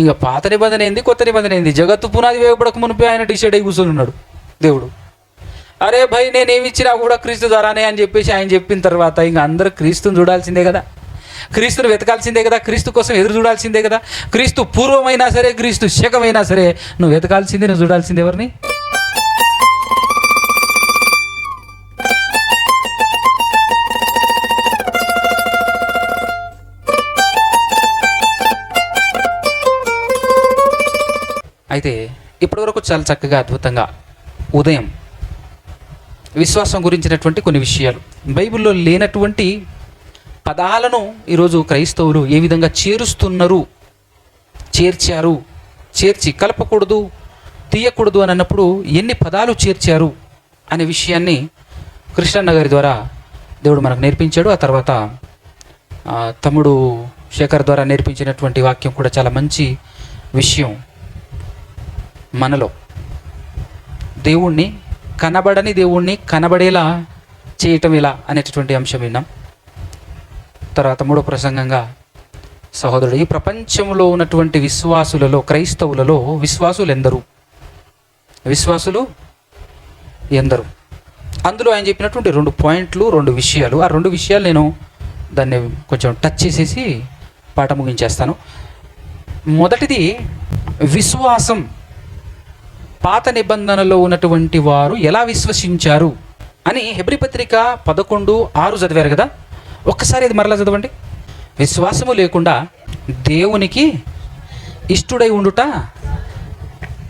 ఇంకా పాత నిబంధన ఏంది? కొత్త నిబంధన ఏంది? జగత్తు పునాది వేయబడక మునిపే ఆయన డిసైడ్ అయి కూర్చొని ఉన్నాడు దేవుడు. అరే భయ్ నేను ఇచ్చినా కూడా క్రీస్తు ద్వారానే అని చెప్పేసి ఆయన చెప్పిన తర్వాత ఇంకా అందరూ క్రీస్తుని చూడాల్సిందే కదా. క్రీస్తుని వెతకాల్సిందే కదా క్రీస్తు కోసం ఎదురు చూడాల్సిందే కదా. క్రీస్తు పూర్వమైనా సరే క్రీస్తు శకమైనా సరే నువ్వు వెతకాల్సిందే నువ్వు చూడాల్సిందే ఎవరిని? అయితే ఇప్పటివరకు చాలా చక్కగా అద్భుతంగా ఉదయం విశ్వాసం గురించినటువంటి కొన్ని విషయాలు. బైబిల్లో లేనటువంటి పదాలను ఈరోజు క్రైస్తవులు ఏ విధంగా చేరుస్తున్నారు చేర్చారు చేర్చి కలపకూడదు తీయకూడదు అని అన్నప్పుడు ఎన్ని పదాలు చేర్చారు అనే విషయాన్ని కృష్ణన్న గారి ద్వారా దేవుడు మనకు నేర్పించాడు. ఆ తర్వాత తమ్ముడు శేఖర్ ద్వారా నేర్పించినటువంటి వాక్యం కూడా చాలా మంచి విషయం. మనలో. దేవుణ్ణి కనబడని దేవుణ్ణి కనబడేలా చేయటం ఎలా అనేటటువంటి అంశం విన్నాం. తర్వాత మూడో ప్రసంగంగా సహోదరుడు ఈ ప్రపంచంలో ఉన్నటువంటి విశ్వాసులలో క్రైస్తవులలో విశ్వాసులు ఎందరు విశ్వాసులు ఎందరు? అందులో ఆయన చెప్పినటువంటి రెండు పాయింట్లు రెండు విషయాలు. ఆ రెండు విషయాలు నేను దాన్ని కొంచెం టచ్ చేసేసి పాట ముగించేస్తాను. మొదటిది విశ్వాసం. పాత నిబంధనలో ఉన్నటువంటి వారు ఎలా విశ్వసించారు అని హెబ్రి పత్రిక పదకొండు ఆరు చదివారు కదా? ఒక్కసారి ఇది మరలా చదవండి. విశ్వాసము లేకుండా దేవునికి ఇష్టుడై ఉండుట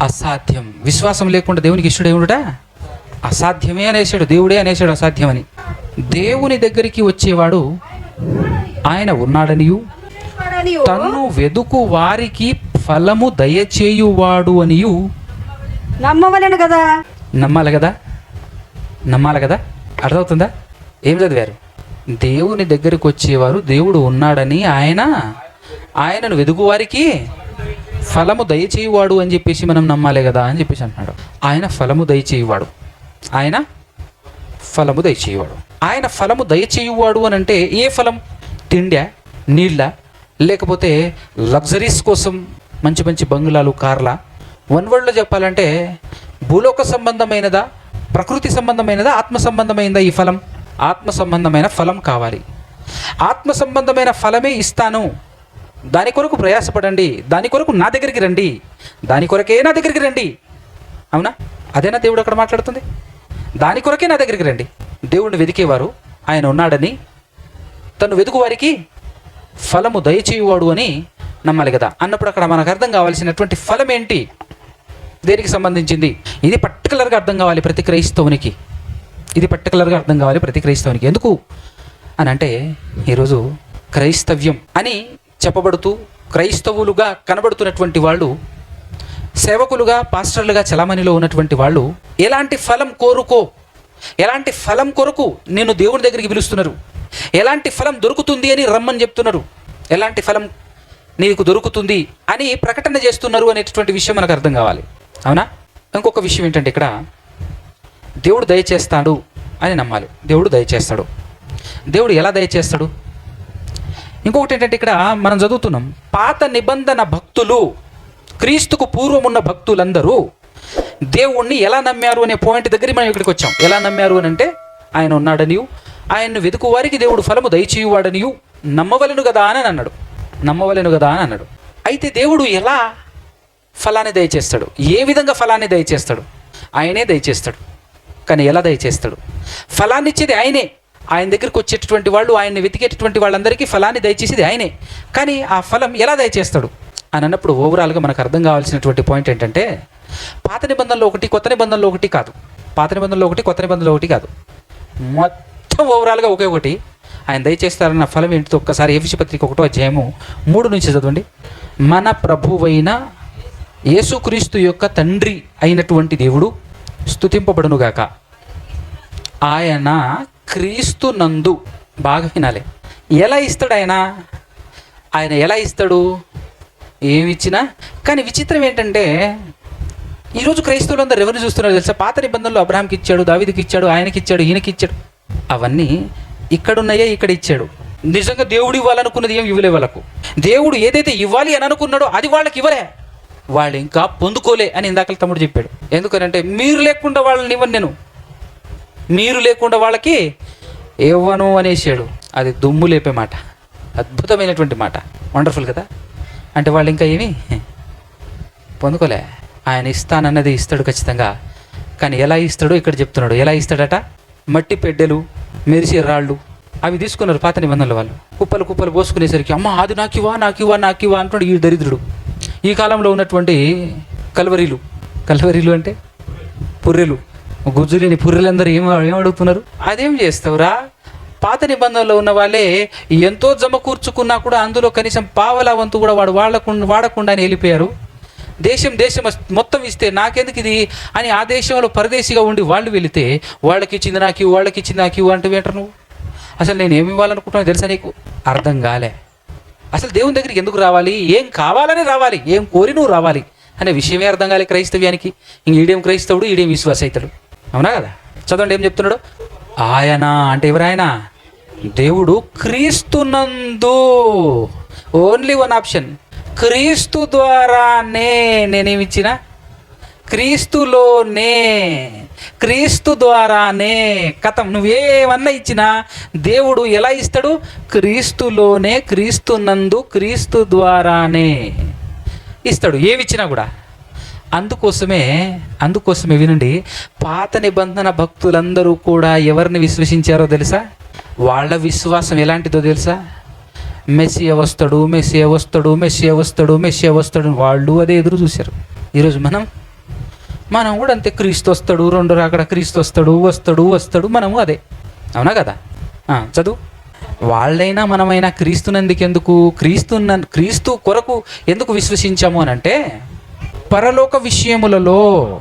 అసాధ్యం. విశ్వాసం లేకుండా దేవునికి ఇష్టుడై ఉండుట అసాధ్యమే అనేసాడు దేవుడే అనేసాడు అసాధ్యమని. దేవుని దగ్గరికి వచ్చేవాడు ఆయన ఉన్నాడనియు. తన్ను వెదుకు వారికి ఫలము దయచేయువాడు అనియు. నమ్మవలేను కదా. నమ్మాలి కదా? నమ్మాలి కదా? అర్థమవుతుందా? ఏం చదివారు? దేవుని దగ్గరికి వచ్చేవారు దేవుడు ఉన్నాడని ఆయన ఆయనను వెదుగువారికి ఫలము దయచేయువాడు అని చెప్పేసి మనం నమ్మాలి కదా అని చెప్పేసి అంటున్నాడు. ఆయన ఫలము దయచేయువాడు. ఆయన ఫలము దయచేయువాడు. ఆయన ఫలము దయచేయువాడు అని అంటే ఏ ఫలం? తిండా నీళ్ళ? లేకపోతే లగ్జరీస్ కోసం మంచి మంచి బంగ్లాలు కార్లా? వన్ వర్డ్లో చెప్పాలంటే భూలోక సంబంధమైనదా ప్రకృతి సంబంధమైనదా ఆత్మ సంబంధమైనదా ఈ ఫలం? ఆత్మ సంబంధమైన ఫలం కావాలి. ఆత్మ సంబంధమైన ఫలమే ఇస్తాను. దాని కొరకు ప్రయాసపడండి. దాని కొరకు నా దగ్గరికి రండి. దాని కొరకే నా దగ్గరికి రండి. అవునా? అదేనా దేవుడు అక్కడ మాట్లాడుతుంది? దాని కొరకే నా దగ్గరికి రండి. దేవుడిని వెతికేవారు. ఆయన ఉన్నాడని తను వెతుకు వారికి ఫలము దయచేయువాడు అని నమ్మాలి కదా. అన్నప్పుడు అక్కడ మనకు అర్థం కావాల్సినటువంటి ఫలం ఏంటి దేనికి సంబంధించింది? ఇది పర్టికులర్గా అర్థం కావాలి ప్రతి క్రైస్తవునికి. ఇది పర్టికులర్గా అర్థం కావాలి ప్రతి క్రైస్తవునికి. ఎందుకు? అని అంటే ఈరోజు క్రైస్తవ్యం అని చెప్పబడుతూ క్రైస్తవులుగా కనబడుతున్నటువంటి వాళ్ళు సేవకులుగా పాస్టర్లుగా చలామణిలో ఉన్నటువంటి వాళ్ళు ఎలాంటి ఫలం కోరుకో? ఎలాంటి ఫలం కొరకు నేను దేవుని దగ్గరికి పిలుస్తున్నారు? ఎలాంటి ఫలం దొరుకుతుంది అని రమ్మని చెప్తున్నారు? ఎలాంటి ఫలం నీకు దొరుకుతుంది అని ప్రకటన చేస్తున్నారు అనేటటువంటి విషయం మనకు అర్థం కావాలి. అవునా? ఇంకొక విషయం ఏంటంటే ఇక్కడ దేవుడు దయచేస్తాడు అని నమ్మాలి. దేవుడు దయచేస్తాడు దేవుడు ఎలా దయచేస్తాడు ఇంకొకటి ఏంటంటే ఇక్కడ మనం చదువుతున్నాం పాత నిబంధన భక్తులు క్రీస్తుకు పూర్వం ఉన్న భక్తులందరూ దేవుణ్ణి ఎలా నమ్మారు అనే పాయింట్ దగ్గర మనం ఇక్కడికి వచ్చాం. ఎలా నమ్మారు అని అంటే ఆయన ఉన్నాడనియు ఆయన్ను వెతుకు వారికి దేవుడు ఫలము దయచేయువాడనియు నమ్మవలను కదా అని అన్నాడు. నమ్మవలను కదా అని అన్నాడు. అయితే దేవుడు ఎలా ఫలాన్ని దయచేస్తాడు. ఏ విధంగా ఫలాన్ని దయచేస్తాడు? ఆయనే దయచేస్తాడు. కానీ ఎలా దయచేస్తాడు? ఫలాన్ని ఇచ్చేది ఆయనే. ఆయన దగ్గరికి వచ్చేటటువంటి వాళ్ళు ఆయన్ని వెతికేటటువంటి వాళ్ళందరికీ ఫలాన్ని దయచేసేది ఆయనే. కానీ ఆ ఫలం ఎలా దయచేస్తాడు? అని అన్నప్పుడు ఓవరాల్గా మనకు అర్థం కావాల్సినటువంటి పాయింట్ ఏంటంటే పాత నిబంధనలో ఒకటి కొత్త నిబంధనలో ఒకటి కాదు. పాత నిబంధనలో ఒకటి కొత్త నిబంధనలో ఒకటి కాదు. మొత్తం ఓవరాల్గా ఒకే ఒకటి. ఆయన దయచేస్తారన్న ఫలం ఏంటితో ఒక్కసారి ఏఫిసి పత్రిక ఒకటో అధ్యాయము మూడు నుంచి చదవండి. మన ప్రభువైన యేసుక్రీస్తు యొక్క తండ్రి అయినటువంటి దేవుడు స్థుతింపబడునుగాక ఆయన క్రీస్తు నందు బాగా వినాలి. ఎలా ఇస్తాడు ఆయన? ఆయన ఎలా ఇస్తాడు? ఏమిచ్చినా కానీ విచిత్రం ఏంటంటే ఈరోజు క్రైస్తవులందరూ ఎవరిని చూస్తున్నారు తెలుసా? పాత నిబంధనలు అబ్రహాంకి ఇచ్చాడు దావిదికి ఇచ్చాడు ఆయనకి ఇచ్చాడు ఈయనకి ఇచ్చాడు. అవన్నీ ఇక్కడున్నాయే ఇక్కడ ఇచ్చాడు. నిజంగా దేవుడు ఇవ్వాలనుకున్నది ఏం ఇవ్వలే వాళ్ళకు. దేవుడు ఏదైతే ఇవ్వాలి అని అనుకున్నాడో అది వాళ్ళకి ఇవ్వలే. వాళ్ళు ఇంకా పొందుకోలే అని ఇందాక తమ్ముడు చెప్పాడు. ఎందుకనంటే మీరు లేకుండా వాళ్ళని ఇవ్వను నేను. మీరు లేకుండా వాళ్ళకి ఇవ్వను అనేసాడు. అది దుమ్ము లేపే మాట. అద్భుతమైనటువంటి మాట. వండర్ఫుల్ కదా? అంటే వాళ్ళు ఇంకా ఏమి? పొందుకోలే. ఆయన ఇస్తానన్నది ఇస్తాడు ఖచ్చితంగా. కానీ ఎలా ఇస్తాడో ఇక్కడ చెప్తున్నాడు. ఎలా ఇస్తాడట? మట్టి పెడ్డెలు మెరిసే రాళ్ళు అవి తీసుకున్నారు పాత నిబంధనలు వాళ్ళు. కుప్పలు కుప్పలు పోసుకునేసరికి అమ్మ అది నాకివా నాకివా నాకివా అంటున్నాడు ఈ దరిద్రుడు. ఈ కాలంలో ఉన్నటువంటి కల్వరీలు. కల్వరీలు అంటే? పుర్రెలు. గుజ్జులేని పుర్రెలందరూ ఏం ఏం అడుగుతున్నారు? అదేం చేస్తావురా? పాత నిబంధనలో ఉన్న వాళ్ళే ఎంతో జమ కూర్చుకున్నా కూడా అందులో కనీసం పావలా వంతు కూడా వాడు వాడకుండా వాడకుండానే వెళ్ళిపోయారు. దేశం దేశం మొత్తం ఇస్తే నాకెందుకు ఇది? అని ఆ దేశంలో పరదేశిగా ఉండి వాళ్ళు వెళితే వాళ్ళకి ఇచ్చింది నాకు వాళ్ళకి ఇచ్చింది నాకు అంటూ ఏంటారు నువ్వు అసలు నేను ఏమి ఇవ్వాలనుకుంటున్నా తెలుసా నీకు? అర్థం కాలే. అసలు దేవుని దగ్గరికి ఎందుకు రావాలి? ఏం కావాలని రావాలి. ఏం కోరి నువ్వు రావాలి. అనే విషయమే అర్థం కాలే క్రైస్తవ్యానికి. ఇంక ఈడేం క్రైస్తవుడు ఈడేం విశ్వాస అవుతాడు అవునా కదా? చదవండి ఏం చెప్తున్నాడు? ఆయన అంటే ఎవరాయన దేవుడు క్రీస్తునందు. ఓన్లీ వన్ ఆప్షన్ క్రీస్తు ద్వారానే నేనేమిచ్చిన క్రీస్తులోనే. క్రీస్తు ద్వారానే కథం. నువ్వేమన్నా ఇచ్చినా దేవుడు ఎలా ఇస్తాడు? క్రీస్తులోనే క్రీస్తు నందు క్రీస్తు ద్వారానే ఇస్తాడు. ఏమిచ్చినా కూడా. అందుకోసమే అందుకోసమే వినండి. పాత నిబంధన భక్తులందరూ కూడా ఎవరిని విశ్వసించారో తెలుసా? వాళ్ళ విశ్వాసం ఎలాంటిదో తెలుసా? మెస్సియ వస్తాడు మెస్సియ వస్తాడు మెస్సియ వస్తాడు మెస్సియ వస్తాడు వాళ్ళు అదే ఎదురు చూశారు. ఈరోజు మనం మనం కూడా అంతే క్రీస్తు వస్తాడు రెండు రాకడ క్రీస్తు వస్తాడు వస్తాడు వస్తాడు మనము అదే. అవునా కదా? చదువు. వాళ్ళైనా మనమైనా క్రీస్తునందుకెందుకు? క్రీస్తున్న క్రీస్తు కొరకు ఎందుకు విశ్వసించాము అని అంటే పరలోక విషయములలో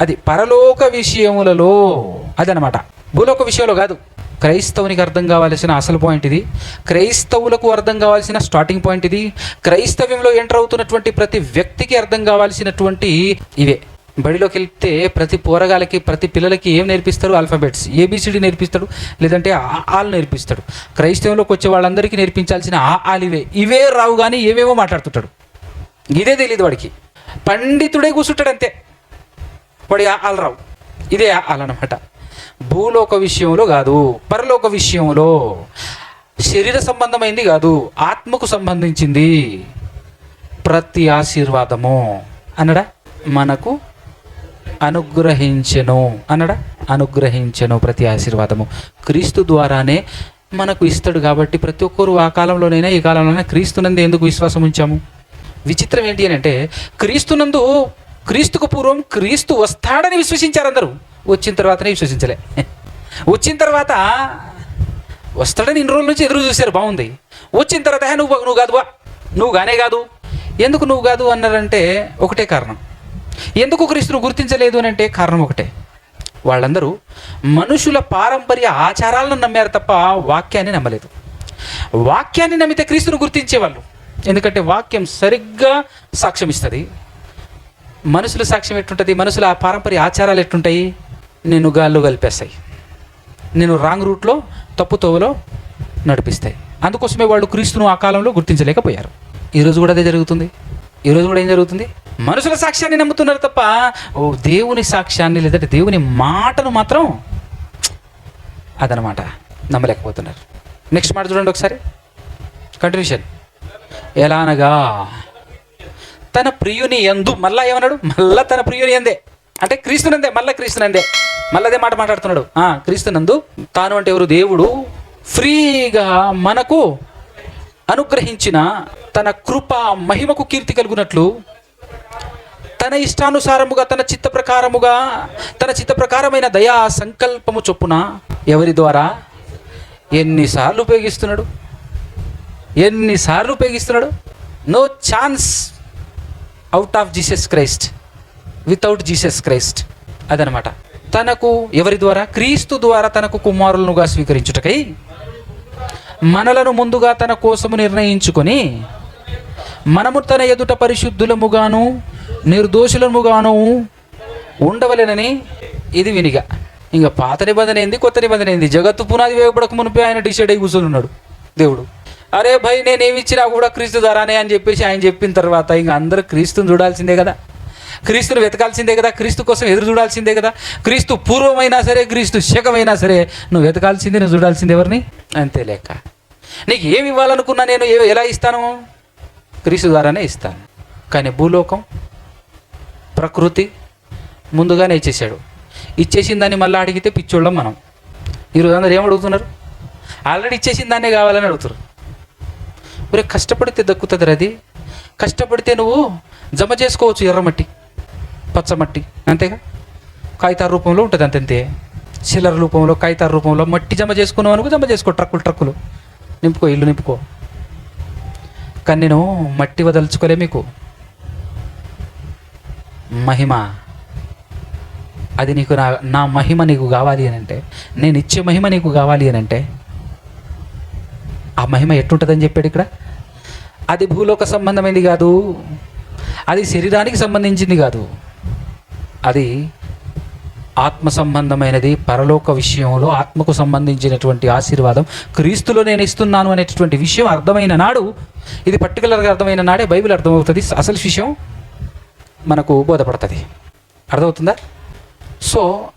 అది పరలోక విషయములలో అదనమాట. భూలోక విషయంలో కాదు. క్రైస్తవునికి అర్థం కావాల్సిన అసలు పాయింట్ ఇది. క్రైస్తవులకు అర్థం కావాల్సిన స్టార్టింగ్ పాయింట్ ఇది. క్రైస్తవ్యంలో ఎంటర్ అవుతున్నటువంటి ప్రతి వ్యక్తికి అర్థం కావాల్సినటువంటి ఇవే. బడిలోకి వెళ్తే ప్రతి పోరగాలకి ప్రతి పిల్లలకి ఏం నేర్పిస్తారు? ఆల్ఫాబెట్స్ ఏబిసిడి నేర్పిస్తాడు లేదంటే ఆ ఆలు నేర్పిస్తాడు. క్రైస్తవంలోకి వచ్చే వాళ్ళందరికీ నేర్పించాల్సిన ఆ ఆలు ఇవే. ఇవే రావు కానీ ఏవేవో మాట్లాడుతుంటాడు. ఇదే తెలియదు వాడికి. పండితుడే కూర్చుంటాడు అంతే వాడి ఆలు రావు. ఇదే ఆలు అనమాట భూలోక విషయంలో కాదు పరలోక విషయంలో. శరీర సంబంధమైంది కాదు ఆత్మకు సంబంధించింది. ప్రతి ఆశీర్వాదము. అనడా? మనకు అనుగ్రహించను. అనడా? అనుగ్రహించను ప్రతి ఆశీర్వాదము. క్రీస్తు ద్వారానే మనకు ఇస్తాడు కాబట్టి ప్రతి ఒక్కరు ఆ కాలంలోనైనా ఈ కాలంలోనైనా క్రీస్తునందు ఎందుకు విశ్వాసం ఉంచాము? విచిత్రం ఏంటి అని అంటే క్రీస్తునందు క్రీస్తుకు పూర్వం క్రీస్తు వస్తాడని విశ్వసించారు అందరూ. వచ్చిన తర్వాతనే విశ్వసించలే. వచ్చిన తర్వాత వస్తాడని ఇన్ని రోజుల నుంచి ఎదురు చూశారు బాగుంది. వచ్చిన తర్వాత నువ్వు నువ్వు కాదు బా నువ్వు గానే కాదు. ఎందుకు నువ్వు కాదు? అన్నారంటే ఒకటే కారణం. ఎందుకు క్రీస్తును గుర్తించలేదు? అని అంటే కారణం ఒకటే. వాళ్ళందరూ మనుషుల పారంపర్య ఆచారాలను నమ్మారు తప్ప వాక్యాన్ని నమ్మలేదు. వాక్యాన్ని నమ్మితే క్రీస్తును గుర్తించేవాళ్ళు. ఎందుకంటే వాక్యం సరిగ్గా సాక్ష్యం ఇస్తుంది మనుషుల సాక్ష్యం ఎట్టుంటుంది మనుషుల ఆ పారంపర్య ఆచారాలు ఎట్టుంటాయి నేను గాల్లో కలిపేస్తాయి. నేను రాంగ్ రూట్లో తప్పు తోవలో నడిపిస్తాయి. అందుకోసమే వాళ్ళు క్రీస్తును ఆ కాలంలో గుర్తించలేకపోయారు. ఈరోజు కూడా అదే జరుగుతుంది. ఈరోజు కూడా ఏం జరుగుతుంది? మనుషుల సాక్ష్యాన్ని నమ్ముతున్నారు తప్ప ఓ దేవుని సాక్ష్యాన్ని లేదంటే దేవుని మాటను మాత్రం అదనమాట. నమ్మలేకపోతున్నారు. నెక్స్ట్ మాట చూడండి ఒకసారి. కంటిన్యూషన్. ఎలా అనగా తన ప్రియుని ఎందు మళ్ళా ఏమన్నాడు? మళ్ళా తన ప్రియుని ఎందే అంటే క్రీస్తునందే మళ్ళా క్రీస్తునందే. మళ్ళీ అదే మాట మాట్లాడుతున్నాడు. ఆ, క్రీస్తునందు తాను అంటే ఎవరు? దేవుడు ఫ్రీగా మనకు అనుగ్రహించిన తన కృప మహిమకు కీర్తి కలుగునట్లు తన ఇష్టానుసారముగా తన చిత్త ప్రకారముగా తన చిత్త ప్రకారమైన దయా సంకల్పము చొప్పున ఎవరి ద్వారా? ఎన్నిసార్లు ఉపయోగిస్తున్నాడు? ఎన్నిసార్లు ఉపయోగిస్తున్నాడు? No chance out of Jesus Christ without Jesus Christ అదనమాట. తనకు ఎవరి ద్వారా? క్రీస్తు ద్వారా తనకు కుమారులనుగా స్వీకరించుటకై మనలను ముందుగా తన కోసము నిర్ణయించుకొని మనము తన ఎదుట పరిశుద్ధులముగాను నిర్దోషులముగాను ఉండవలెనని ఇది వినిగా. ఇంకా పాత నిబంధన ఏంది కొత్త నిబంధన ఏంది? జగత్తు పునాది వేయబడక మునిపే ఆయన డిసైడ్ అయి కూర్చున్నాడు దేవుడు. అరే భయ్ నేను ఇచ్చినా కూడా క్రీస్తు ధరానే అని చెప్పేసి ఆయన చెప్పిన తర్వాత ఇంకా అందరూ క్రీస్తుని చూడాల్సిందే కదా. క్రీస్తుని వెతకాల్సిందే కదా క్రీస్తు కోసం ఎదురు చూడాల్సిందే కదా. క్రీస్తు పూర్వమైనా సరే క్రీస్తు శకమైనా సరే నువ్వు వెతకాల్సిందే నువ్వు చూడాల్సింది ఎవరిని? అంతే నీకు ఏమి ఇవ్వాలనుకున్నా నేను ఎలా ఇస్తాను? క్రీస్తు ద్వారానే ఇస్తాను. కానీ భూలోకం ప్రకృతి ముందుగానే ఇచ్చేసాడు ఇచ్చేసిన దాన్ని మళ్ళీ అడిగితే పిచ్చోళ్ళం మనం. ఈరోజు అందరు ఏం అడుగుతున్నారు? ఆల్రెడీ ఇచ్చేసిన దాన్నే కావాలని అడుగుతారు మరి కష్టపడితే దక్కుతుంది అది. కష్టపడితే నువ్వు జమ చేసుకోవచ్చు ఎర్రమట్టి. పచ్చమట్టి అంతేగా? కాగితాల రూపంలో ఉంటుంది అంతంతే చిల్లర రూపంలో కాగితాల రూపంలో మట్టి జమ చేసుకున్నావు అనుకో జమ చేసుకో ట్రక్కులు ట్రక్కులు. నింపుకో ఇల్లు నింపుకో. కానీ నేను మట్టి వదలుచుకోలే మీకు. మహిమ. అది నీకు నా నా మహిమ నీకు కావాలి అని అంటే నేను ఇచ్చే మహిమ నీకు కావాలి అని అంటే ఆ మహిమ ఎట్టుంటుందని చెప్పాడు ఇక్కడ? అది భూలోక సంబంధమైంది కాదు. అది శరీరానికి సంబంధించింది కాదు. అది ఆత్మ సంబంధమైనది పరలోక విషయంలో ఆత్మకు సంబంధించినటువంటి ఆశీర్వాదం క్రీస్తులో నేను ఇస్తున్నాను అనేటటువంటి విషయం అర్థమైన నాడు ఇది పర్టికులర్గా అర్థమైన నాడే బైబిల్ అర్థమవుతుంది. అసలు విషయం మనకు బోధపడుతుంది. అర్థమవుతుందా? సో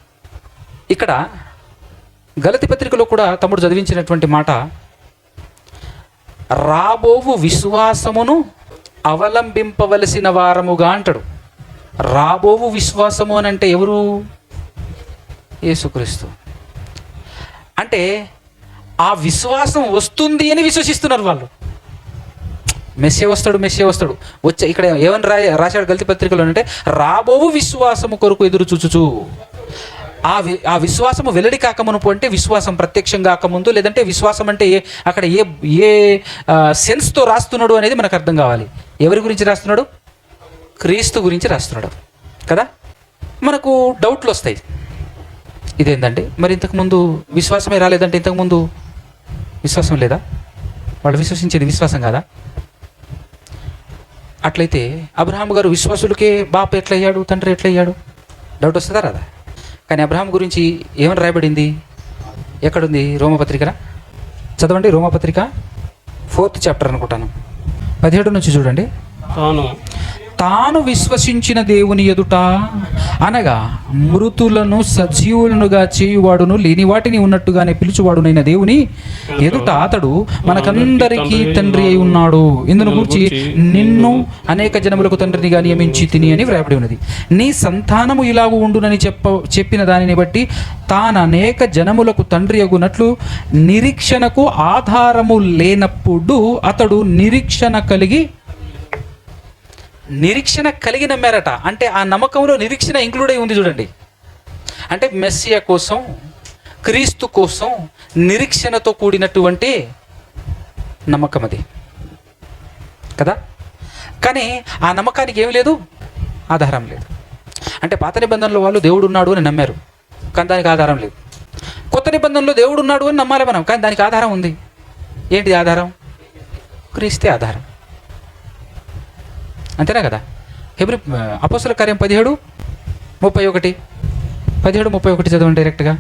ఇక్కడ గలతి పత్రికలో కూడా తమ్ముడు చదివించినటువంటి మాట రాబోవు విశ్వాసమును అవలంబింపవలసిన వారముగా అంటాడు. రాబోవు విశ్వాసము అని అంటే ఎవరు? యేసుక్రీస్తు. అంటే ఆ విశ్వాసం వస్తుంది అని విశ్వసిస్తున్నారు వాళ్ళు. మెస్సే వస్తాడు మెస్సే వస్తాడు. వచ్చే ఇక్కడ ఏమని రా రాశాడు గల్తి పత్రికలో అంటే రాబోవు విశ్వాసము కొరకు ఎదురు చూచుచు. ఆ వి ఆ విశ్వాసము వెల్లడి కాకమునుపు అంటే విశ్వాసం ప్రత్యక్షం కాకముందు లేదంటే విశ్వాసం అంటే ఏ అక్కడ ఏ ఏ సెన్స్తో రాస్తున్నాడు అనేది మనకు అర్థం కావాలి. ఎవరి గురించి రాస్తున్నాడు? క్రీస్తు గురించి రాస్తున్నాడు. కదా? మనకు డౌట్లు వస్తాయి. ఇదేంటంటే మరి ఇంతకుముందు విశ్వాసమే రాలేదంటే ఇంతకుముందు విశ్వాసం లేదా? వాళ్ళు విశ్వసించేది విశ్వాసం కాదా? అట్లయితే అబ్రహాం గారు విశ్వాసులకే బాప ఎట్లయ్యాడు? తండ్రి ఎట్లయ్యాడు? డౌట్ వస్తుందా రాదా? కానీ అబ్రహాం గురించి ఏమని రాయబడింది? ఎక్కడుంది రోమపత్రికరా చదవండి రోమపత్రిక. ఫోర్త్ చాప్టర్ అనుకుంటాను. పదిహేడు నుంచి చూడండి. అవును. తాను విశ్వసించిన దేవుని ఎదుట అనగా మృతులను సజీవులనుగా చేయువాడును లేని వాటిని ఉన్నట్టుగానే పిలుచువాడునైన దేవుని ఎదుట అతడు మనకందరికీ తండ్రి అయి ఉన్నాడు. ఇందును గురించి నిన్ను అనేక జనములకు తండ్రినిగా నియమించి తిని అని వ్రాయబడి ఉన్నది. నీ సంతానము ఇలాగు ఉండునని చెప్ప చెప్పిన దానిని బట్టి తాను అనేక జనములకు తండ్రి అగునట్లు నిరీక్షణకు ఆధారము లేనప్పుడు అతడు నిరీక్షణ కలిగి నిరీక్షణ కలిగిన మేరట అంటే ఆ నమ్మకంలో నిరీక్షణ ఇంక్లూడ్ అయి ఉంది చూడండి. అంటే మెస్సియా కోసం క్రీస్తు కోసం నిరీక్షణతో కూడినటువంటి నమ్మకం అది. కదా? కానీ ఆ నమ్మకానికి ఏమి లేదు ఆధారం లేదు. అంటే పాత నిబంధనలో వాళ్ళు దేవుడు ఉన్నాడు అని నమ్మారు కానీ దానికి ఆధారం లేదు. కొత్త నిబంధనలో దేవుడు ఉన్నాడు అని నమ్మాలి మనం కానీ దానికి ఆధారం ఉంది. ఏంటి ఆధారం? క్రీస్తే ఆధారం. అంతేనా కదా? హెబ్రి అపోసల కార్యం పదిహేడు ముప్పై ఒకటి. పదిహేడు ముప్పై ఒకటి చదవండి డైరెక్ట్గా.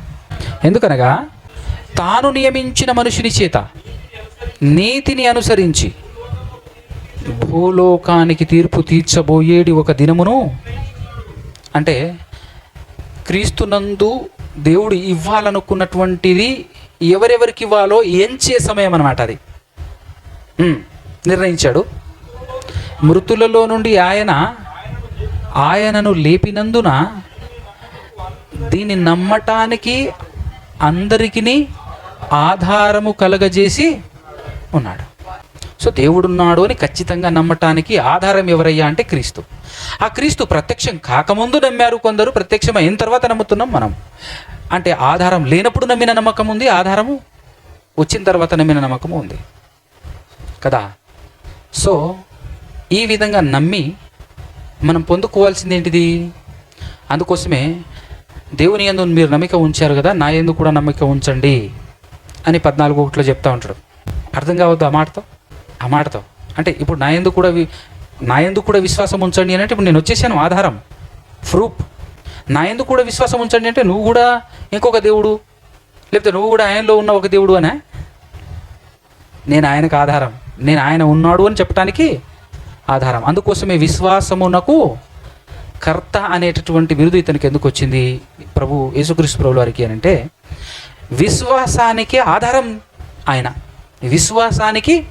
ఎందుకనగా తాను నియమించిన మనుషుని చేత నీతిని అనుసరించి భూలోకానికి తీర్పు తీర్చబోయేడి ఒక దినమును అంటే క్రీస్తునందు దేవుడు ఇవ్వాలనుకున్నటువంటిది ఎవరెవరికి ఇవ్వాలో ఎంచే సమయం అనమాట అది. నిర్ణయించాడు. మృతులలో నుండి ఆయన ఆయనను లేపినందున దీన్ని నమ్మటానికి అందరికీ ఆధారము కలగజేసి ఉన్నాడు. సో దేవుడున్నాడు అని ఖచ్చితంగా నమ్మటానికి ఆధారం ఎవరయ్యా అంటే క్రీస్తు. ఆ క్రీస్తు ప్రత్యక్షం కాకముందు నమ్మారు కొందరు ప్రత్యక్షం అయిన తర్వాత నమ్ముతున్నాం మనం. అంటే ఆధారం లేనప్పుడు నమ్మిన నమ్మకం ఉంది ఆధారము వచ్చిన తర్వాత నమ్మిన నమ్మకము ఉంది. కదా? సో ఈ విధంగా నమ్మి మనం పొందుకోవాల్సింది ఏంటిది? అందుకోసమే దేవుని యందు మీరు నమ్మిక ఉంచారు కదా నా యందు కూడా నమ్మిక ఉంచండి అని పద్నాలుగు ఒకటిలో చెప్తా ఉంటాడు. అర్థం కావద్దు ఆ మాటతో? ఆ మాటతో. అంటే ఇప్పుడు నా యందు కూడా నా ఎందుకు కూడా విశ్వాసం ఉంచండి అని అంటే ఇప్పుడు నేను వచ్చేసాను ఆధారం ప్రూఫ్. నా యందు కూడా విశ్వాసం ఉంచండి అంటే నువ్వు కూడా ఇంకొక దేవుడు లేకపోతే నువ్వు కూడా ఆయనలో ఉన్న ఒక దేవుడు అనే? నేను ఆయనకు ఆధారం నేను ఆయన ఉన్నాడు అని చెప్పడానికి ఆధారం. అందుకోసమే విశ్వాసమునకు కర్త అనేటటువంటి బిరుదు ఇతనికి ఎందుకు వచ్చింది? ప్రభు యేసుక్రీస్తు ప్రభు వారికి అని అంటే విశ్వాసానికి ఆధారం ఆయన. విశ్వాసానికి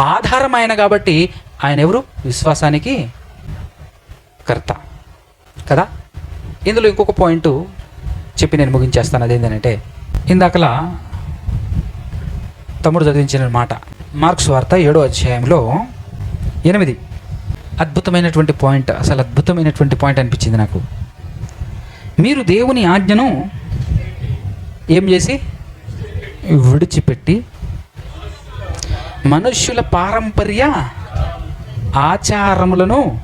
ఆధారం ఆయన కాబట్టి ఆయన ఎవరు? విశ్వాసానికి కర్త. కదా? ఇందులో ఇంకొక పాయింట్ చెప్పి నేను ముగించేస్తాను. అదేంటంటే ఇందాకలా తమ్ముడు చదివించిన మాట. మార్క్స్ వార్త ఏడో అధ్యాయంలో ఎనిమిది. అద్భుతమైనటువంటి పాయింట్. అసలు అద్భుతమైనటువంటి పాయింట్ అనిపించింది నాకు. మీరు దేవుని ఆజ్ఞను ఏం చేసి? విడిచిపెట్టి మనుష్యుల పారంపర్య ఆచారములను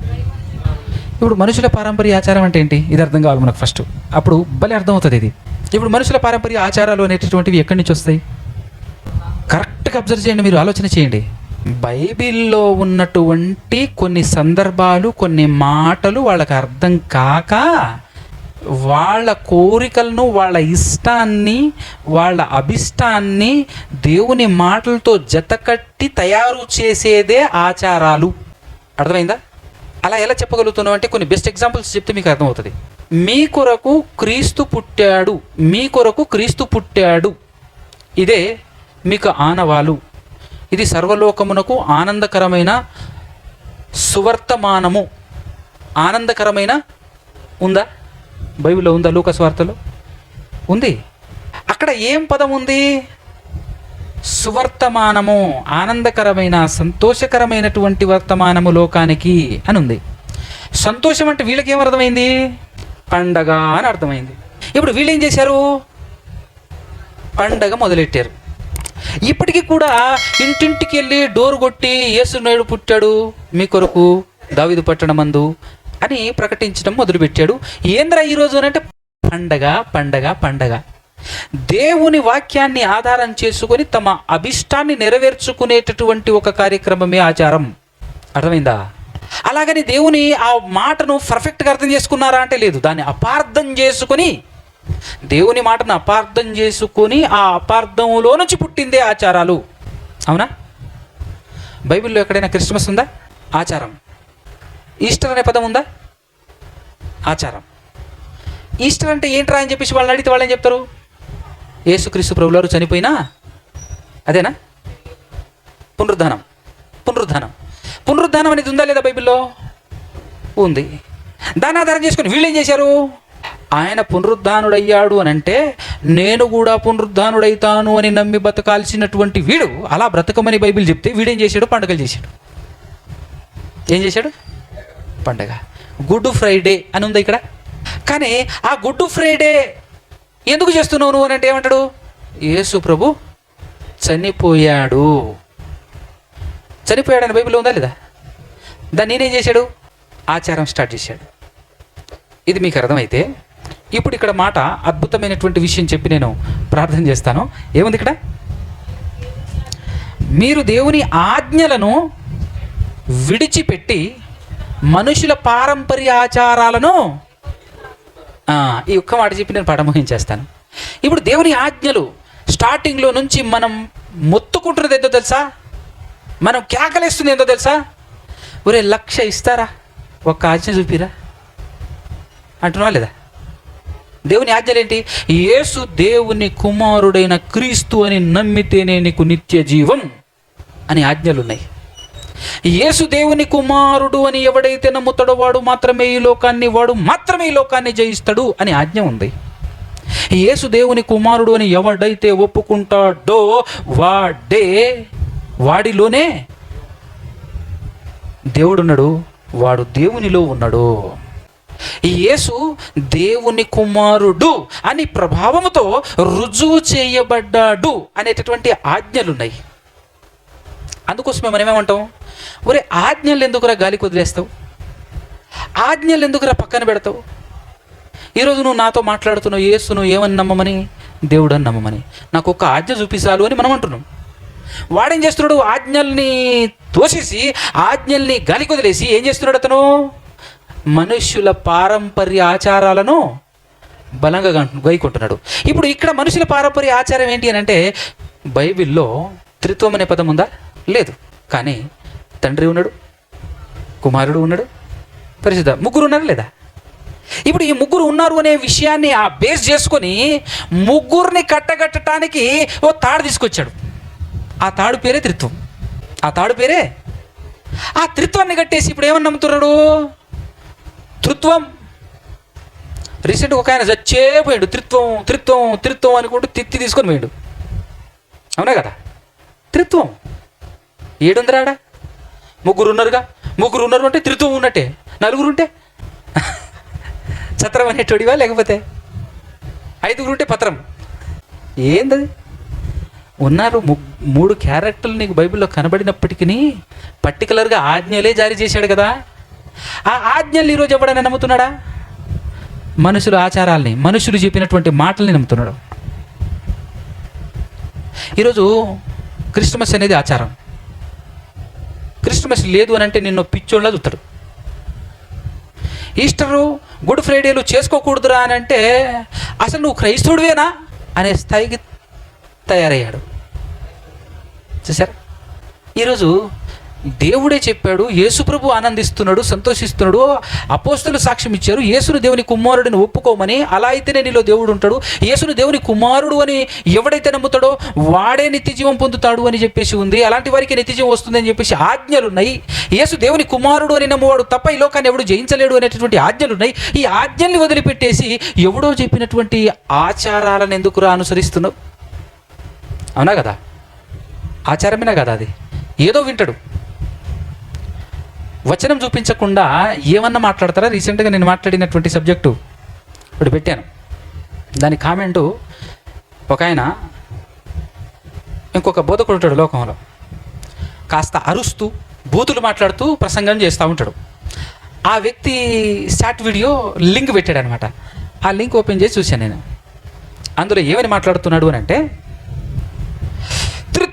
ఇప్పుడు మనుషుల పారంపర్య ఆచారం అంటే ఏంటి? ఇది అర్థం కావాలి మనకు ఫస్ట్ అప్పుడు భలే అర్థమవుతుంది ఇది. ఇప్పుడు మనుషుల పారంపర్య ఆచారాలు అనేటటువంటివి ఎక్కడి నుంచి వస్తాయి? కరెక్ట్గా అబ్జర్వ్ చేయండి మీరు ఆలోచన చేయండి. బైబిల్లో ఉన్నటువంటి కొన్ని సందర్భాలు కొన్ని మాటలు వాళ్ళకి అర్థం కాక వాళ్ళ కోరికలను వాళ్ళ ఇష్టాన్ని వాళ్ళ అభిష్టాన్ని దేవుని మాటలతో జతకట్టి తయారు చేసేదే ఆచారాలు. అర్థమైందా? అలా ఎలా చెప్పగలుగుతున్నావు అంటే కొన్ని బెస్ట్ ఎగ్జాంపుల్స్ చెప్తే మీకు అర్థమవుతుంది. మీ కొరకు క్రీస్తు పుట్టాడు మీ కొరకు క్రీస్తు పుట్టాడు. ఇదే మీకు ఆనవాలు. ఇది సర్వలోకమునకు ఆనందకరమైన సువర్తమానము. ఆనందకరమైన ఉందా? బైబిల్లో ఉందా లూకస్వార్తలో ఉంది. అక్కడ ఏం పదం ఉంది? సువర్తమానము ఆనందకరమైన సంతోషకరమైనటువంటి వర్తమానము లోకానికి అని ఉంది. సంతోషం అంటే వీళ్ళకి ఏం అర్థమైంది? పండగ అని అర్థమైంది. ఇప్పుడు వీళ్ళు ఏం చేశారు? పండగ మొదలెట్టారు. ఇప్పటికీ కూడా ఇంటింటికి వెళ్ళి డోర్ కొట్టి యేసునాయుడు పుట్టాడు మీ కొరకు దావిదు పట్టణమందు అని ప్రకటించడం మొదలుపెట్టాడు. ఏంద్రా ఈరోజు అని అంటే పండగ పండగ పండగ. దేవుని వాక్యాన్ని ఆధారం చేసుకొని తమ అభిష్టాన్ని నెరవేర్చుకునేటటువంటి ఒక కార్యక్రమమే ఆచారం. అర్థమైందా? అలాగని దేవుని ఆ మాటను పర్ఫెక్ట్గా అర్థం చేసుకున్నారా అంటే లేదు. దాన్ని అపార్థం చేసుకొని దేవుని మాటను అపార్థం చేసుకొని ఆ అపార్థంలో నుంచి పుట్టిందే ఆచారాలు. అవునా? బైబిల్లో ఎక్కడైనా క్రిస్మస్ ఉందా? ఆచారం. ఈస్టర్ అనే పదం ఉందా? ఆచారం. ఈస్టర్ అంటే ఏంట్రా అని చెప్పేసి వాళ్ళని అడిగితే వాళ్ళు ఏం చెప్తారు? యేసుక్రీస్తు ప్రభులారు చనిపోయినా? అదేనా? పునరుద్ధానం. పునరుద్ధానం. పునరుద్ధానం అనేది ఉందా లేదా బైబిల్లో? ఉంది. దాని ఆధారం చేసుకొని వీళ్ళు ఏం చేశారు? ఆయన పునరుద్ధానుడయ్యాడు అని అంటే నేను కూడా పునరుద్ధానుడైతాను అని నమ్మి బతకాల్సినటువంటి వీడు అలా బ్రతకమని బైబిల్ చెప్తే వీడేం చేశాడు? పండుగలు చేశాడు. ఏం చేశాడు? పండగ. గుడ్ ఫ్రైడే అని ఉంది ఇక్కడ? కానీ ఆ గుడ్ ఫ్రైడే ఎందుకు చేస్తున్నావు నువ్వు అని అంటే ఏమంటాడు? యేసు ప్రభు చనిపోయాడు. చనిపోయాడని బైబిల్ ఉందా లేదా? దాన్ని నేనేం చేశాడు? ఆచారం స్టార్ట్ చేశాడు. ఇది మీకు అర్థమైతే ఇప్పుడు ఇక్కడ మాట అద్భుతమైనటువంటి విషయం చెప్పి నేను ప్రార్థన చేస్తాను. ఏముంది ఇక్కడ? మీరు దేవుని ఆజ్ఞలను విడిచిపెట్టి మనుషుల పారంపర్య ఆచారాలను ఈ ఒక్క మాట చెప్పి నేను పడమోహించేస్తాను ఇప్పుడు దేవుని ఆజ్ఞలు స్టార్టింగ్లో నుంచి మనం మొత్తుకుంటున్నది ఏందో తెలుసా? మనం కేకలేస్తుంది ఏందో తెలుసా? ఒరే లక్ష ఇస్తారా? ఒక్క ఆజ్ఞ చూపిరా? అంటున్నా లేదా? దేవుని ఆజ్ఞలేంటి యేసు దేవుని కుమారుడైన క్రీస్తు అని నమ్మితేనే నీకు నిత్య జీవం అని ఆజ్ఞలు ఉన్నాయి. యేసు దేవుని కుమారుడు అని ఎవడైతే నమ్ముతాడో వాడు మాత్రమే ఈ లోకాన్ని వాడు మాత్రమే ఈ లోకాన్ని జయిస్తాడు అని ఆజ్ఞ ఉంది. యేసు దేవుని కుమారుడు అని ఎవడైతే ఒప్పుకుంటాడో వాడే వాడిలోనే దేవుడున్నాడు వాడు దేవునిలో ఉన్నాడు. ఈ యేసు దేవుని కుమారుడు అని ప్రభావముతో రుజువు చేయబడ్డాడు అనేటటువంటి ఆజ్ఞలు ఉన్నాయి అందుకోసమే మనం ఏమంటాం? ఒరే ఆజ్ఞలు ఎందుకురా గాలికి వదిలేస్తావు? ఆజ్ఞలు ఎందుకురా పక్కన పెడతావు? ఈరోజు నువ్వు నాతో మాట్లాడుతున్నావు యేసును నువ్వు ఏమని నమ్మమని? దేవుడు అని నమ్మమని. నాకు ఒక ఆజ్ఞ చూపిస్తాలు అని మనం అంటున్నాం. వాడేం చేస్తున్నాడు? ఆజ్ఞల్ని తోసేసి ఆజ్ఞల్ని గాలికి వదిలేసి ఏం చేస్తున్నాడు అతను? మనుష్యుల పారంపర్య ఆచారాలను బలంగా గైకుంటున్నాడు. ఇప్పుడు ఇక్కడ మనుషుల పారంపర్య ఆచారం ఏంటి అని అంటే బైబిల్లో త్రిత్వం అనే పదం ఉందా? లేదు. కానీ తండ్రి ఉన్నాడు కుమారుడు ఉన్నాడు పరిశుద్ధ ముగ్గురు ఉన్నారు లేదా? ఇప్పుడు ఈ ముగ్గురు ఉన్నారు అనే విషయాన్ని ఆ బేస్ చేసుకొని ముగ్గురిని కట్టగట్టడానికి ఓ తాడు తీసుకొచ్చాడు. ఆ తాడు పేరే త్రిత్వం. ఆ తాడు పేరే? ఆ త్రిత్వాన్ని కట్టేసి ఇప్పుడు ఏమని నమ్ముతున్నాడు? త్రిత్వం. రీసెంట్గా ఒక ఆయన చచ్చే పోయాడు త్రిత్వం త్రిత్వం త్రిత్వం అనుకుంటూ తిత్తి తీసుకొని పోయాడు. అవునా కదా? త్రిత్వం. ఏడుందిరాడా? ముగ్గురు ఉన్నారుగా ముగ్గురు ఉన్నారు అంటే త్రిత్వం ఉన్నట్టే. నలుగురు ఉంటే చత్రం అనేటోడివా లేకపోతే? ఐదుగురు ఉంటే పత్రం. ఏందది? ఉన్నారు ము- మూడు క్యారెక్టర్లు నీకు బైబిల్లో కనబడినప్పటికీ పర్టికులర్గా ఆజ్ఞలే జారీ చేశాడు కదా? ఆ ఆజ్ఞలు ఈరోజు ఎవడైనా నమ్ముతున్నాడా? మనుషుల ఆచారాల్ని మనుషులు చెప్పినటువంటి మాటల్ని నమ్ముతున్నాడు. ఈరోజు క్రిస్టమస్ అనేది ఆచారం. క్రిస్మస్ లేదు అని అంటే నిన్ను పిచ్చోళ్ళ చూస్తాడు. ఈస్టరు గుడ్ ఫ్రైడేలు చేసుకోకూడదురా అని అంటే అసలు నువ్వు క్రైస్తవుడివేనా అనే స్థాయికి తయారయ్యాడు. చూసారా ఈరోజు దేవుడే చెప్పాడు యేసుప్రభు ఆనందిస్తున్నాడు సంతోషిస్తున్నాడు అపోస్తులు సాక్ష్యం ఇచ్చారు యేసును దేవుని కుమారుడిని ఒప్పుకోమని అలా అయితేనే నీలో దేవుడు ఉంటాడు యేసును దేవుని కుమారుడు అని ఎవడైతే నమ్ముతాడో వాడే నిత్యజీవం పొందుతాడు అని చెప్పేసి ఉంది అలాంటి వారికి నిత్యజీవం వస్తుందని చెప్పేసి ఆజ్ఞలు ఉన్నాయి యేసు దేవుని కుమారుడు అని నమ్మువాడు తప్ప ఈ లోకాన్ని ఎవడు జయించలేడు అనేటటువంటి ఆజ్ఞలున్నాయి ఈ ఆజ్ఞల్ని వదిలిపెట్టేసి ఎవడో చెప్పినటువంటి ఆచారాలను ఎందుకురా అనుసరిస్తున్నావు? అవునా కదా? ఆచారమేనా కదా అది? ఏదో వింటాడు. వచనం చూపించకుండా ఏమన్నా మాట్లాడతారా? రీసెంట్గా నేను మాట్లాడినటువంటి సబ్జెక్టు ఇప్పుడు పెట్టాను. దాని కామెంటు ఒక ఆయన ఇంకొక బోధకుడు ఉంటాడు లోకంలో. కాస్త అరుస్తూ బూతులు మాట్లాడుతూ ప్రసంగం చేస్తూ ఉంటాడు. ఆ వ్యక్తి షార్ట్ వీడియో లింక్ పెట్టాడు అనమాట ఆ లింక్ ఓపెన్ చేసి చూశాను నేను. అందులో ఏమని మాట్లాడుతున్నాడు అని అంటే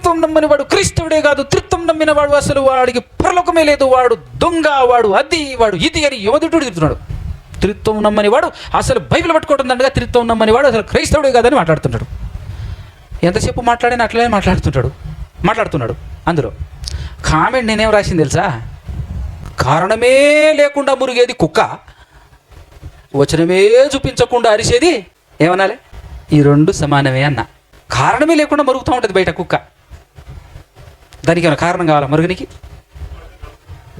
త్రిత్వం నమ్మని వాడు క్రీస్తువుడే కాదు త్రిత్వం నమ్మిన వాడు అసలు వాడికి పరలోకమే లేదు వాడు దొంగ వాడు అది వాడు ఇది అని యువదుడు చెప్తున్నాడు త్రిత్వం నమ్మని వాడు అసలు బైబిల్ పట్టుకోవడం దండగా త్రిత్వం నమ్మని వాడు అసలు క్రైస్తవుడే కాదని మాట్లాడుతున్నాడు ఎంతసేపు మాట్లాడినా అట్లనే మాట్లాడుతుంటాడు. మాట్లాడుతున్నాడు అందులో. కామెంట్ నేనేం రాసింది తెలుసా? కారణమే లేకుండా మురిగేది కుక్క వచనమే చూపించకుండా అరిసేది ఏమనాలి? ఈ రెండు సమానమే అన్న. కారణమే లేకుండా మరుగుతూ ఉంటుంది బయట కుక్క. దానికి ఏమైనా కారణం కావాలా మరుగునికి?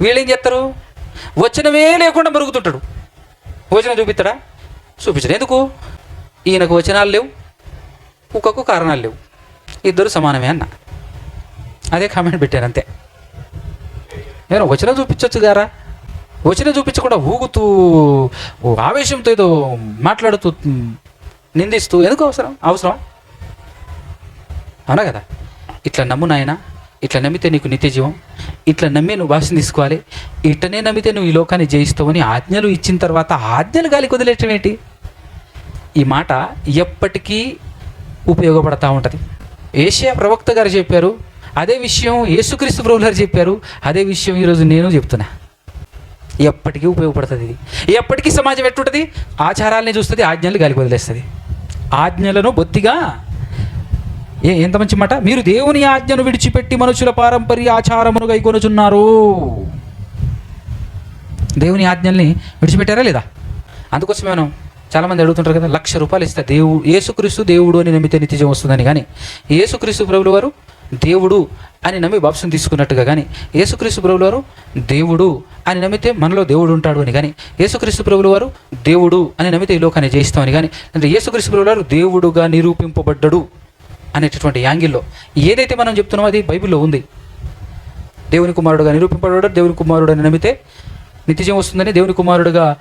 వీళ్ళు ఏం చేస్తారు వచనమే లేకుండా మరుగుతుంటాడు. వచనం చూపిస్తాడా? చూపించడు. ఎందుకు? ఈయనకు వచనాలు లేవు కుక్కకు కారణాలు లేవు. ఇద్దరు సమానమే అన్న. అదే కామెంట్ పెట్టాను అంతే. నేను వచనం చూపించవచ్చు గారా? వచనం చూపించకుండా ఊగుతూ ఆవేశంతో ఏదో మాట్లాడుతూ నిందిస్తూ ఎందుకు అవసరం? అవసరం? అవునా కదా? ఇట్లా నమ్మునాయనా ఇట్లా నమ్మితే నీకు నిత్యజీవం ఇట్లా నమ్మి నువ్వు భాషను తీసుకోవాలి ఇట్లనే నమ్మితే నువ్వు ఈ లోకాన్ని జయిస్తావని ఆజ్ఞలు ఇచ్చిన తర్వాత ఆజ్ఞలు గాలికి వదిలేయటం ఏంటి? ఈ మాట ఎప్పటికీ ఉపయోగపడతా ఉంటుంది. ఏషియా ప్రవక్త గారు చెప్పారు అదే విషయం యేసుక్రీస్తు ప్రభులు గారు చెప్పారు అదే విషయం ఈరోజు నేను చెప్తున్నా. ఎప్పటికీ ఉపయోగపడుతుంది ఇది. ఎప్పటికీ సమాజం ఎట్టుంటుంది ఆచారాలని చూస్తుంది ఆజ్ఞలు గాలికి వదిలేస్తుంది. ఆజ్ఞలను బొత్తిగా ఏ ఎంత మంచి మాట? మీరు దేవుని ఆజ్ఞను విడిచిపెట్టి మనుషుల పారంపర్య ఆచారమును గైకొనుచున్నారు దేవుని ఆజ్ఞల్ని విడిచిపెట్టారా లేదా? అందుకోసమే మనం చాలామంది అడుగుతుంటారు కదా లక్ష రూపాయలు ఇస్తే దేవుడు ఏసుక్రీస్తు దేవుడు అని నమ్మితే నిత్యజం వస్తుందని. కానీ ఏసుక్రీస్తు ప్రభులు వారు దేవుడు అని నమ్మి బాప్సం తీసుకున్నట్టుగా కానీ యేసుక్రీస్తు ప్రభులు వారు దేవుడు అని నమ్మితే మనలో దేవుడు ఉంటాడు అని కానీ యేసుక్రీస్తు ప్రభులు వారు దేవుడు అని నమ్మితే ఈ లోకాన్ని జయిస్తామని కానీ అంటే యేసుక్రీస్తు ప్రభులు వారు దేవుడుగా నిరూపింపబడ్డడు. అనేటటువంటి యాంగిల్లో ఏదైతే మనం చెప్తున్నామో అది బైబిల్లో ఉంది. దేవుని కుమారుడుగా నిరూపింపబడ్డాడు దేవుని కుమారుడు అని నమ్మితే నిత్యజం వస్తుందని దేవుని కుమారుడుగా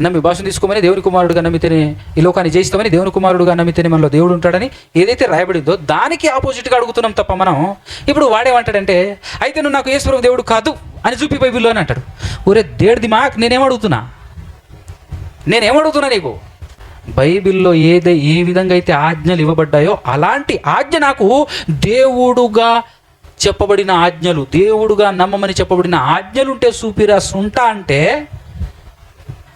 నమ్మి భాషను తీసుకోమని దేవుని కుమారుడుగా నమ్మితేనే ఈ లోకాన్ని జయిస్తామని దేవుని కుమారుడుగా నమ్మితేనే మనలో దేవుడు ఉంటాడని ఏదైతే రాయబడిందో దానికి ఆపోజిట్గా అడుగుతున్నాం తప్ప మనం ఇప్పుడు వాడేమంటాడంటే అయితే నువ్వు నాకు ఈశ్వరం దేవుడు కాదు అని చూపి బైబిల్లో అని అంటాడు. ఒరే దేడిది మాకు నేనేం అడుగుతున్నా? నేనేం అడుగుతున్నా నీకు? బైబిల్లో ఏదై ఏ విధంగా అయితే ఆజ్ఞలు ఇవ్వబడ్డాయో అలాంటి ఆజ్ఞ నాకు దేవుడుగా చెప్పబడిన ఆజ్ఞలు దేవుడుగా నమ్మమని చెప్పబడిన ఆజ్ఞలు ఉంటే సూపిరా సుంటా అంటే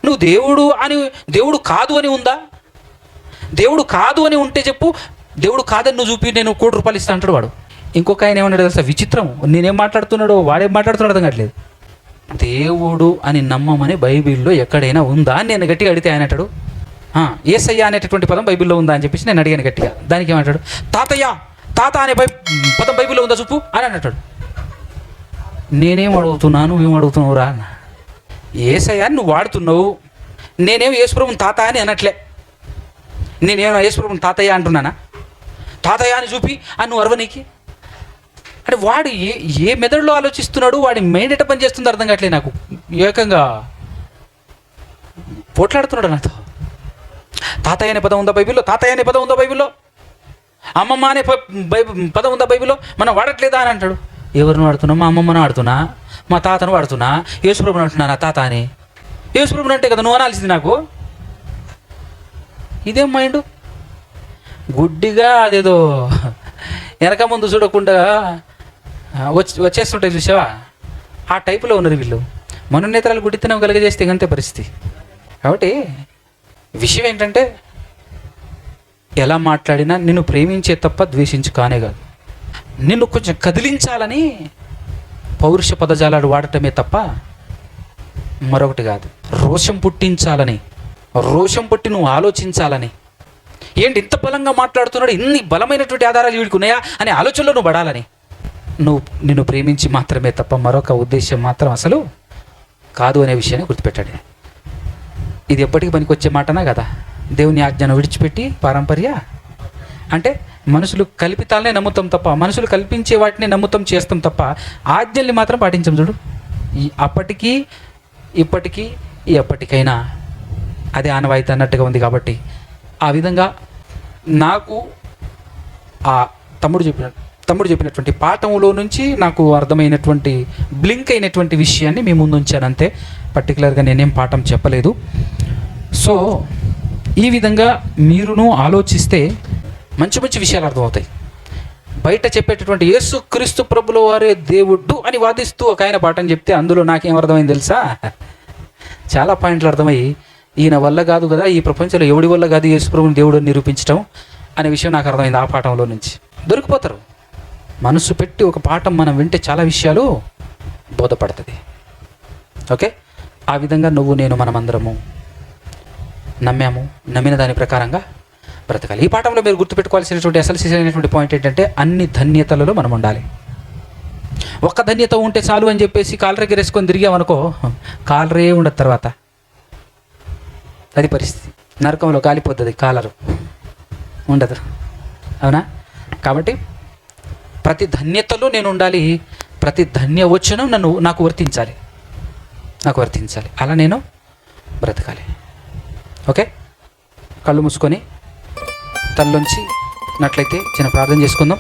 నువ్వు దేవుడు అని దేవుడు కాదు అని ఉందా? దేవుడు కాదు అని ఉంటే చెప్పు దేవుడు కాదని నువ్వు చూపి నేను కోటి రూపాయలు ఇస్తా అంటాడు వాడు. ఇంకొక ఆయన ఏమన్నాడు తెలుసా? విచిత్రం. నేనేం మాట్లాడుతున్నాడో వాడేం మాట్లాడుతున్నాడు అర్థం కావట్లేదు. దేవుడు అని నమ్మమని బైబిల్లో ఎక్కడైనా ఉందా అని నేను గట్టిగా అడిగితే ఆయన అంటాడు? ఏసయ్య అనేటటువంటి పదం బైబిల్లో ఉందా అని చెప్పేసి నేను అడిగాను గట్టిగా. దానికి ఏమంటాడు? తాతయ్య తాత అనే బై పదం బైబిల్లో ఉందా చూపు? అని అంటాడు నేనేం అడుగుతున్నాను ఏం అడుగుతున్నావు రా అన్న. ఏసయ్య నువ్వు వాడుతున్నావు. నేనేం యేసుప్రభుని తాత అని అనట్లే. నేనేం యేసుప్రభుని తాతయ్య అంటున్నానా? తాతయ్య అని చూపి అని నువ్వు అరవనీకి అంటే వాడు ఏ ఏ మెదడులో ఆలోచిస్తున్నాడు వాడి మైండ్ ఎట పని చేస్తుందో అర్థం కావట్లేదు నాకు. ఏకంగా పోట్లాడుతున్నాడు నాతో. తాతయ్య అనే పదం ఉందా బైబిల్లో? తాతయ్య అనే పదం ఉందా బైబిల్లో? అమ్మమ్మ అనే పదం ఉందా బైబిల్లో? మనం వాడట్లేదా అని అంటాడు. ఎవరిని వాడుతున్నా మా అమ్మమ్మను వాడుతున్నా? మా తాతను వాడుతున్నా? యేసుప్రభుని అంటున్నా నా తాత అని? యేసుప్రభుని అంటే కదా నువ్వు అనాల్సింది నాకు. ఇదేం మైండ్? గుడ్డిగా అదేదో వెనక ముందు చూడకుండా వచ్చి వచ్చేస్తుంటాయి చూసావా? ఆ టైపులో ఉన్నారు వీళ్ళు. మనోనేతరాలు గుడ్డితనం కలిగజేస్తే ఇంకంతే పరిస్థితి. కాబట్టి విషయం ఏంటంటే ఎలా మాట్లాడినా నిన్ను ప్రేమించే తప్ప ద్వేషించు కానే కాదు. నిన్ను కొంచెం కదిలించాలని పౌరుష పదజాలాలు వాడటమే తప్ప మరొకటి కాదు. రోషం పుట్టించాలని రోషం పుట్టి నువ్వు ఆలోచించాలని. ఏంటి ఇంత బలంగా మాట్లాడుతున్నాడు ఇన్ని బలమైనటువంటి ఆధారాలు వీడికి ఉన్నాయా అనే ఆలోచనలో నువ్వు పడాలని. నువ్వు నిన్ను ప్రేమించి మాత్రమే తప్ప మరొక ఉద్దేశం మాత్రం అసలు కాదు అనే విషయాన్ని గుర్తుపెట్టాడు ఇది ఎప్పటికీ పనికొచ్చే మాటనా కదా? దేవుని ఆజ్ఞను విడిచిపెట్టి పారంపర్య? అంటే మనుషులు కల్పితాలనే నమ్ముతాం తప్ప మనుషులు కల్పించే వాటిని నమ్ముతాం చేస్తాం తప్ప ఆజ్ఞల్ని మాత్రం పాటించం చూడు. ఈ అప్పటికీ ఇప్పటికీ ఎప్పటికైనా అదే ఆనవాయితీ అన్నట్టుగా ఉంది కాబట్టి ఆ విధంగా నాకు ఆ తమ్ముడు చెప్పిన తమ్ముడు చెప్పినటువంటి పాఠంలో నుంచి నాకు అర్థమైనటువంటి బ్లింక్ అయినటువంటి విషయాన్ని మీ ముందు ఉంచాను అంతే. పర్టికులర్గా నేనేం పాఠం చెప్పలేదు. సో ఈ విధంగా మీరును ఆలోచిస్తే మంచి మంచి విషయాలు అర్థమవుతాయి. బయట చెప్పేటటువంటి యేసు క్రీస్తు ప్రభుల వారే దేవుడు అని వాదిస్తూ ఒక ఆయన పాఠం చెప్తే అందులో నాకేం అర్థమైంది తెలుసా? చాలా పాయింట్లు అర్థమయ్యి ఈయన వల్ల కాదు కదా ఈ ప్రపంచంలో ఎవడి వల్ల కాదు యేసు ప్రభుని దేవుడు అని నిరూపించడం అనే విషయం నాకు అర్థమైంది ఆ పాఠంలో నుంచి. దొరికిపోతారు. మనసు పెట్టి ఒక పాఠం మనం వింటే చాలా విషయాలు బోధపడుతుంది. ఓకే? ఆ విధంగా నువ్వు నేను మనమందరము నమ్మాము నమ్మిన దాని ప్రకారంగా బ్రతకాలి. ఈ పాఠంలో మీరు గుర్తుపెట్టుకోవాల్సినటువంటి అసలు అయినటువంటి పాయింట్ ఏంటంటే అన్ని ధన్యతలలో మనం ఉండాలి. ఒక్క ధన్యత ఉంటే చాలు అని చెప్పేసి కాలరే వేసుకొని తిరిగామనుకో కాలరే ఉండదు తర్వాత. అది పరిస్థితి. నరకంలో కాలిపోతుంది కాలరు ఉండదు. అవునా? కాబట్టి ప్రతి ధన్యతలో నేను ఉండాలి ప్రతి ధన్య వచనం నన్ను నాకు వర్తించాలి. నాకు వర్తించాలి. అలా నేను బ్రతకాలి. ఓకే? కళ్ళు మూసుకొని తల్లోంచి నట్లయితే చిన్న ప్రార్థన చేసుకుందాం.